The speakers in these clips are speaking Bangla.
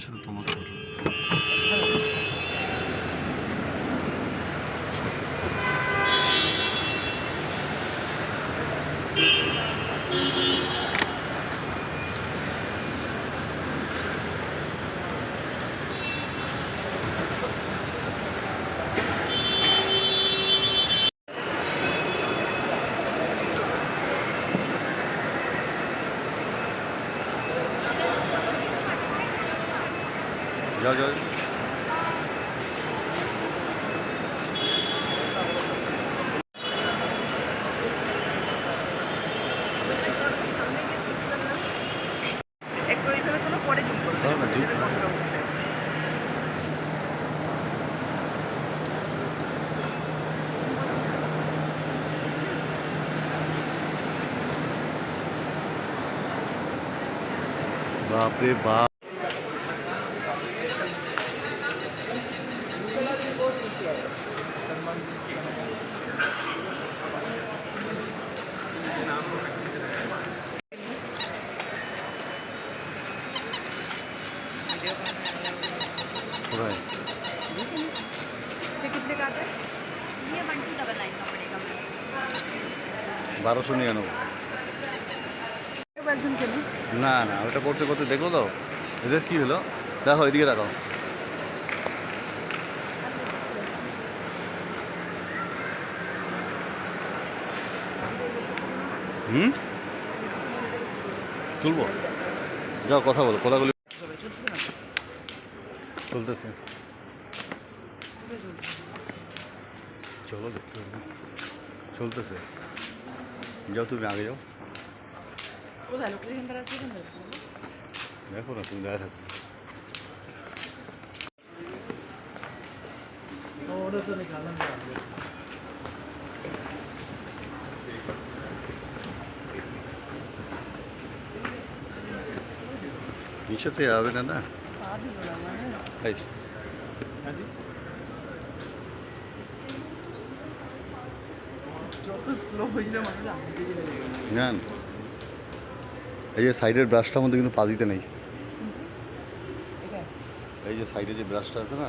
এটার সাথে তোমাকে যাও যাও একটু এইভাবে কতটা উঠছে। বাপরে বাপ বারোশো নিরানব্বই। না না ওটা করতে করতে দেখো তো। এদের কি হলো? দেখো এদিকে দেখো। হুম? তুলবো? যাও কথা বলো কথাগুলি চলতেছে চলো দেখতে চলতেছে। যাও তুমি আগে যাও কোথায় লোকেশন দ্বারা আছে এখান থেকে? দেখো না তুমি দেখা থাকো নিচেতে যাবে না না পা দিল না মানে যত স্লো হয়েছিল মানুষ আমি দিকে লেগে গেল না না। এই যে সাইডের ব্রাশটার মধ্যে কিন্তু পা দিতে নেই। এই যে সাইডে যে ব্রাশটা আছে না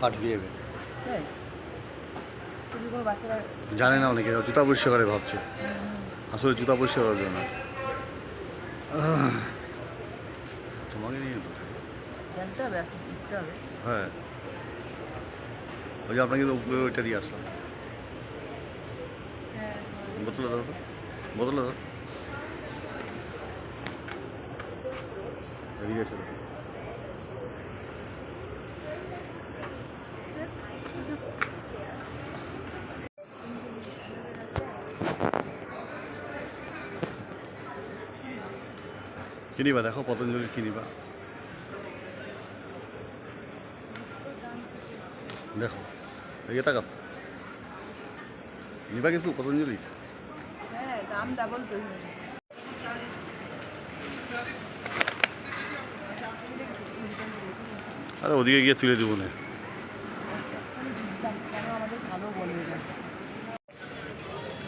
পা ঢুকে যাবে জানে না অনেকে জুতা পরিষ্কার করে ভাবছে। আসলে জুতা পরিষ্কার করার জন্য। তোমাকে নিয়ে। জানতে হবে আস্তে আস্তে শিখতে হবে। হ্যাঁ। ওই যে আপনাকে উপরে ওইটা দিয়ে আসলাম। বোতলে ধরো তো। বোতলে ধরো এদিকে এসে কিনিবা দেখো, পতঞ্জলি কিনিবা দেখো এগিয়ে তাকাও। নিবা কিছু, পতঞ্জলি? দাম ডাবল তো আরে ওদিকে গিয়ে তুলে দেবো না। ভালো বলবে না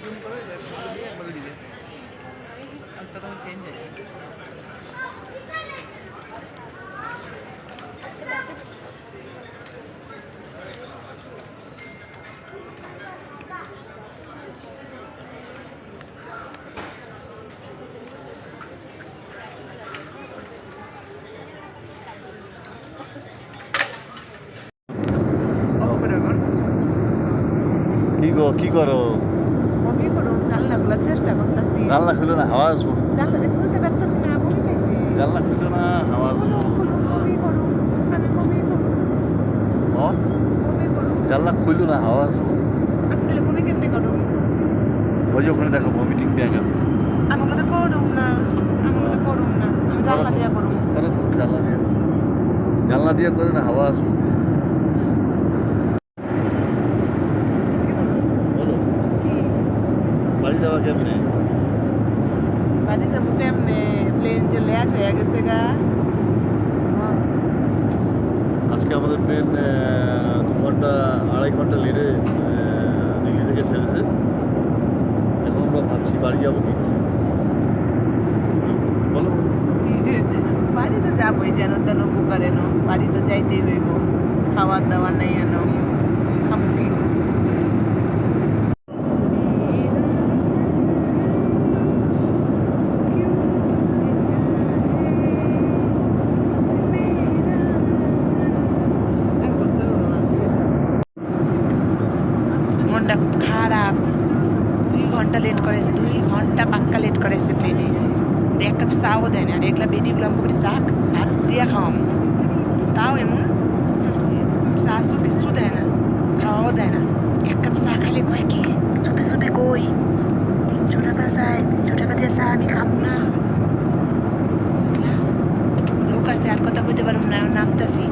জুম করে ভালো দিয়ে বলে দিবে আর তো তখন চেঞ্জ হয়ে যাবে অফ করে এখন কি গো কি করো? বমি করুন জানলা খোলার চেষ্টা করতেছি। জানলা খুলো না হাওয়া আসব। জানলা যে খুলতে পারতেছি না বমি পাইছি জানলা খুলো না হাওয়া আসব। বমি করুন আমি বমি করুন ও? বমি করুন জানলা খুলো না হাওয়া আসব। আমি তাহলে বমি কেমনি করুন ওই যে ওখানে দেখো ভমিটিং ব্যাগ আছে। আমার মধ্যে করুন না আমার মধ্যে করুন না আমি জানলা দিয়ে করো তো, জানলা দিয়ে। জানলা দিয়ে করে না হাওয়া আসব বলো কি বাড়ি যাওয়া কেমনে বাড়ি যাব কেমনে? প্লেন যে লেট হয়ে গেছে গা। আজকে আমাদের ট্রেন দু ঘণ্টা আড়াই ঘণ্টা লেটে দিল্লি থেকে ছেড়েছে। এখন আমরা ভাবছি বাড়ি যাব কি করে? বলো। বাড়ি তো যাবোই যেন তেন কুকারে নো। বাড়ি তো যাইতেই হইব। খাবার দাবার নেই এন খাব কি মনটা খুব খারাপ দুই ঘণ্টা লেট করেছে দুই ঘণ্টা পাক্কা লেট করেছে প্লেনে এক কাপ চাও দেয় না, আর এগুলা বেডিগুলো আমাকে বলে শাক ভাত দিয়ে খাওয়াম। তাও এমন শাশু কিছু দেয় না, খাওয়াও দেয় না। এক কাপ চা খাইলে কয় কি? চুপি চুপি কই? তিনশো টাকা চাই, তিনশো টাকা দিয়ে চা আমি খাব না। লোক আছে, আর কথা বলতে পারব না, নামতাছি।